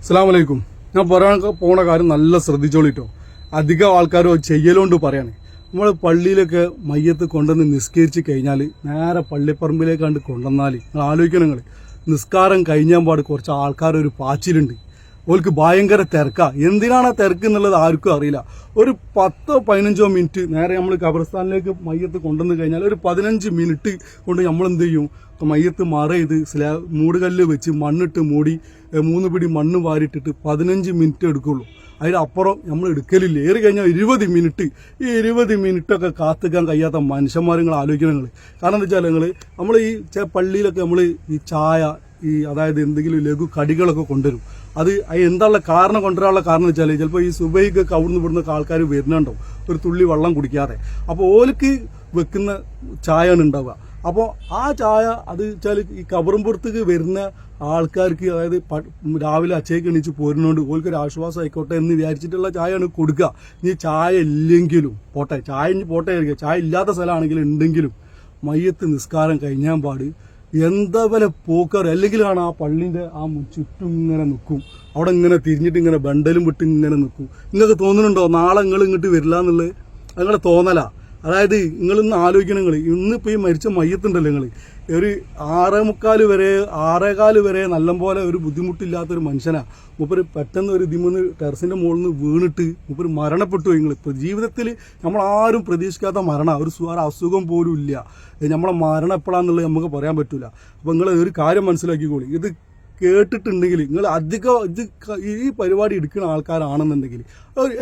അസ്സാമലൈക്കും ഞാൻ പറയാൻ പോണ കാര്യം നല്ല ശ്രദ്ധിച്ചോളിട്ടോ. അധികം ആൾക്കാരോ ചെയ്യലോണ്ട് പറയാണ്. നമ്മൾ പള്ളിയിലൊക്കെ മയ്യത്ത് കൊണ്ടുവന്ന് നിസ്കരിച്ച് കഴിഞ്ഞാൽ നേരെ പള്ളിപ്പറമ്പിലേക്കാണ്ട് കൊണ്ടുവന്നാൽ നിങ്ങൾ ആലോചിക്കണം നിങ്ങൾ നിസ്കാരം കഴിഞ്ഞാൽ പാട് കുറച്ച് ആൾക്കാർ ഒരു പാച്ചിലുണ്ട്. ഓൾക്ക് ഭയങ്കര തിരക്കാ. എന്തിനാണ് ആ തിരക്ക് എന്നുള്ളത് ആർക്കും അറിയില്ല. ഒരു പത്തോ പതിനഞ്ചോ മിനിറ്റ് നേരെ നമ്മൾ ഖബർസ്ഥാനിലേക്ക് മയ്യത്ത് കൊണ്ടുവന്ന് കഴിഞ്ഞാൽ ഒരു പതിനഞ്ച് മിനിറ്റ് കൊണ്ട് നമ്മൾ എന്ത് ചെയ്യും? മയ്യത്ത് മറ ചെയ്ത് സ്ലാ മൂടുകല്ല് വെച്ച് മണ്ണിട്ട് മൂടി മൂന്ന് പിടി മണ്ണ് വാരിട്ടിട്ട് പതിനഞ്ച് മിനിറ്റ് എടുക്കുള്ളൂ. അതിനപ്പുറം നമ്മൾ എടുക്കലില്ല. ഏറി കഴിഞ്ഞാൽ ഇരുപത് മിനിറ്റ്. ഈ ഇരുപത് മിനിറ്റൊക്കെ കാത്തുക്കാൻ കഴിയാത്ത മനുഷ്യന്മാർ നിങ്ങൾ ആലോചിക്കണം നിങ്ങൾ കാരണം എന്താ വെച്ചാൽ നിങ്ങൾ നമ്മൾ ഈ പള്ളിയിലൊക്കെ നമ്മൾ ഈ ചായ ഈ അതായത് എന്തെങ്കിലും ലഘു കടികളൊക്കെ കൊണ്ടുവരും. അത് എന്താണുള്ള കാരണം കൊണ്ടുവരാനുള്ള കാരണം വെച്ചാൽ ചിലപ്പോൾ ഈ സുബൈക്കൊക്കെ അവിടുന്ന് ഇവിടുന്ന് ആൾക്കാർ വരുന്നുണ്ടാവും. ഒരു തുള്ളി വെള്ളം കുടിക്കാതെ. അപ്പോൾ ഓലക്ക് വെക്കുന്ന ചായയാണ് ഉണ്ടാവുക. അപ്പോൾ ആ ചായ അത് വെച്ചാൽ ഈ കബറുംപുറത്തേക്ക് വരുന്ന ആൾക്കാർക്ക് അതായത് രാവിലെ അച്ചയ്ക്ക് എണീച്ച് പോരുന്നോണ്ട് ഓൽക്ക് ഒരു ആശ്വാസം ആയിക്കോട്ടെ എന്ന് വിചാരിച്ചിട്ടുള്ള ചായയാണ് കൊടുക്കുക. ഇനി ചായ ഇല്ലെങ്കിലും പോട്ടെ. ചായ ഇനി പോട്ടെ ചായ ഇല്ലാത്ത സ്ഥലമാണെങ്കിലും ഉണ്ടെങ്കിലും മയ്യത്ത് നിസ്കാരം കഴിഞ്ഞാൻ പാട്. എന്താ പോലെ പോക്കാറ്? അല്ലെങ്കിലാണ് ആ പള്ളിന്റെ ആ ചുറ്റും ഇങ്ങനെ നിൽക്കും അവിടെ ഇങ്ങനെ തിരിഞ്ഞിട്ട് ഇങ്ങനെ ബണ്ടലും വിട്ട് ഇങ്ങനെ നിൽക്കും നിങ്ങൾക്ക് തോന്നുന്നുണ്ടോ നാളെ നിങ്ങൾ ഇങ്ങോട്ട് വരില്ല എന്നുള്ളത് നിങ്ങളെ തോന്നലാ. അതായത് നിങ്ങൾ ഇന്ന് ആലോചിക്കണം നിങ്ങൾ ഇന്നിപ്പോൾ ഈ മരിച്ച മയ്യത്തുണ്ടല്ലോ നിങ്ങൾ ഒരു ആറേ മുക്കാൽ വരെ ആറേകാൽ വരെ നല്ലപോലെ ഒരു ബുദ്ധിമുട്ടില്ലാത്തൊരു മനുഷ്യനാ. മൂപ്പര് പെട്ടെന്ന് ഒരു ഇതിമെന്ന് ടെറസിന്റെ മുകളിൽ നിന്ന് വീണിട്ട് മൂപ്പര് മരണപ്പെട്ടു നിങ്ങൾ ഇപ്പോൾ ജീവിതത്തിൽ നമ്മൾ ആരും പ്രതീക്ഷിക്കാത്ത മരണം. ഒരു വേറെ അസുഖം പോലും ഇല്ല. നമ്മളെ മരണം എപ്പോഴാന്നുള്ളത് നമുക്ക് പറയാൻ പറ്റില്ല അപ്പോൾ നിങ്ങൾ ഒരു കാര്യം മനസ്സിലാക്കിക്കോളി. ഇത് കേട്ടിട്ടുണ്ടെങ്കിൽ നിങ്ങൾ അധികം ഇത് ഈ പരിപാടി എടുക്കുന്ന ആൾക്കാരാണെന്നുണ്ടെങ്കിൽ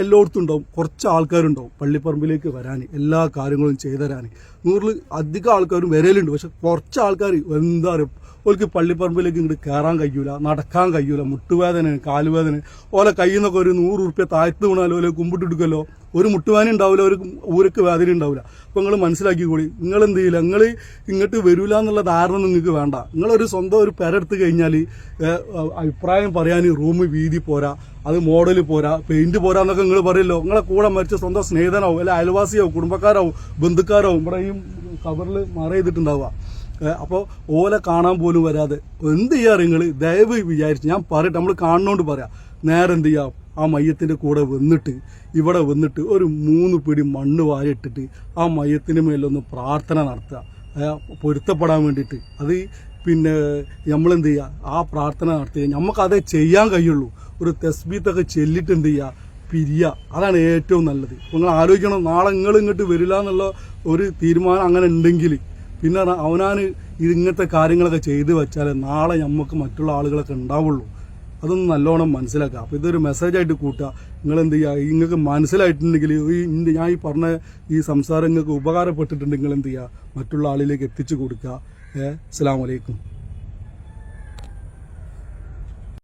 എല്ലായിടത്തും ഉണ്ടാവും. കുറച്ച് ആൾക്കാരുണ്ടാവും പള്ളിപ്പറമ്പിലേക്ക് വരാൻ എല്ലാ കാര്യങ്ങളും ചെയ്തു തരാൻ. നൂറിൽ അധികം ആൾക്കാരും വരലുണ്ട്. പക്ഷെ കുറച്ച് ആൾക്കാർ എന്താ പറയുക ഓർക്ക് പള്ളിപ്പറമ്പിലേക്ക് ഇങ്ങോട്ട് കയറാൻ കഴിയൂല നടക്കാൻ കഴിയൂല മുട്ടുവേദന കാലുവേദന. ഓലെ കയ്യിൽ നിന്നൊക്കെ ഒരു നൂറ് ഉറുപ്പ്യ താഴ്ത്തു വീണാലോ ഓലെ കുമ്പിട്ടെടുക്കല്ലോ ഒരു മുട്ടുവേദന ഉണ്ടാവില്ല ഒരു ഊരക്ക് വേദന ഉണ്ടാവില്ല അപ്പോൾ നിങ്ങൾ മനസ്സിലാക്കിക്കോളി നിങ്ങൾ എന്ത് ചെയ്യില്ല? നിങ്ങൾ ഇങ്ങോട്ട് വരൂല എന്നുള്ള ധാരണ നിങ്ങൾക്ക് വേണ്ട. നിങ്ങളൊരു സ്വന്തം ഒരു പെരെടുത്ത് കഴിഞ്ഞാൽ അഭിപ്രായം പറയാൻ റൂം വീതി പോരാ അത് മോഡൽ പോരാ പെയിന്റ് പോരാ എന്നൊക്കെ നിങ്ങൾ പറയല്ലോ. നിങ്ങളെ കൂടെ മരിച്ച സ്വന്തം സ്നേഹിതനാവും അല്ലെ അയൽവാസിയാവും കുടുംബക്കാരാവും ബന്ധുക്കാരാവും. ഇവിടെ ഈ കവറിൽ മറ ചെയ്തിട്ടുണ്ടാവുക. അപ്പോൾ ഓല കാണാൻ പോലും വരാതെ എന്ത് ചെയ്യാ നിങ്ങൾ ദയവ് വിചാരിച്ച് ഞാൻ പറയട്ടെ നമ്മൾ കാണുന്നോണ്ട് പറയാം. നേരെ എന്ത് ചെയ്യാം? ആ മയ്യത്തിന്റെ കൂടെ വന്നിട്ട് ഇവിടെ വന്നിട്ട് ഒരു മൂന്ന് പിടി മണ്ണ് വാരിട്ടിട്ട് ആ മയ്യത്തിന് മേലൊന്ന് പ്രാർത്ഥന നടത്തുക. പൊരുത്തപ്പെടാൻ വേണ്ടിയിട്ട്. അത് പിന്നെ നമ്മളെന്ത് ചെയ്യുക ആ പ്രാർത്ഥന നടത്തുക നമുക്ക് അതേ ചെയ്യാൻ കഴിയുള്ളൂ. ഒരു തെസ്ബീത്തൊക്കെ ചെല്ലിട്ട് എന്ത് ചെയ്യുക പിരിയുക അതാണ് ഏറ്റവും നല്ലത്. നിങ്ങൾ ആലോചിക്കണം നാളെ നിങ്ങൾ ഇങ്ങോട്ട് വരില്ല എന്നുള്ള ഒരു തീരുമാനം അങ്ങനെ ഉണ്ടെങ്കിൽ പിന്നെ അവനാൻ ഇങ്ങനത്തെ കാര്യങ്ങളൊക്കെ ചെയ്തു വെച്ചാൽ നാളെ നമുക്ക് മറ്റുള്ള ആളുകളൊക്കെ ഉണ്ടാവുള്ളൂ. അതൊന്ന് നല്ലോണം മനസ്സിലാക്കുക. അപ്പോൾ ഇതൊരു മെസ്സേജായിട്ട് കൂട്ടുക. നിങ്ങൾ എന്ത് ചെയ്യുക നിങ്ങൾക്ക് മനസ്സിലായിട്ടുണ്ടെങ്കിൽ ഈ ഞാൻ ഈ പറഞ്ഞ ഈ സംസാരം നിങ്ങൾക്ക് ഉപകാരപ്പെട്ടിട്ടുണ്ടെങ്കിൽ എന്ത് ചെയ്യുക മറ്റുള്ള ആളിലേക്ക് എത്തിച്ചു കൊടുക്കുക. ഏഹ് അസ്സാം വലൈക്കും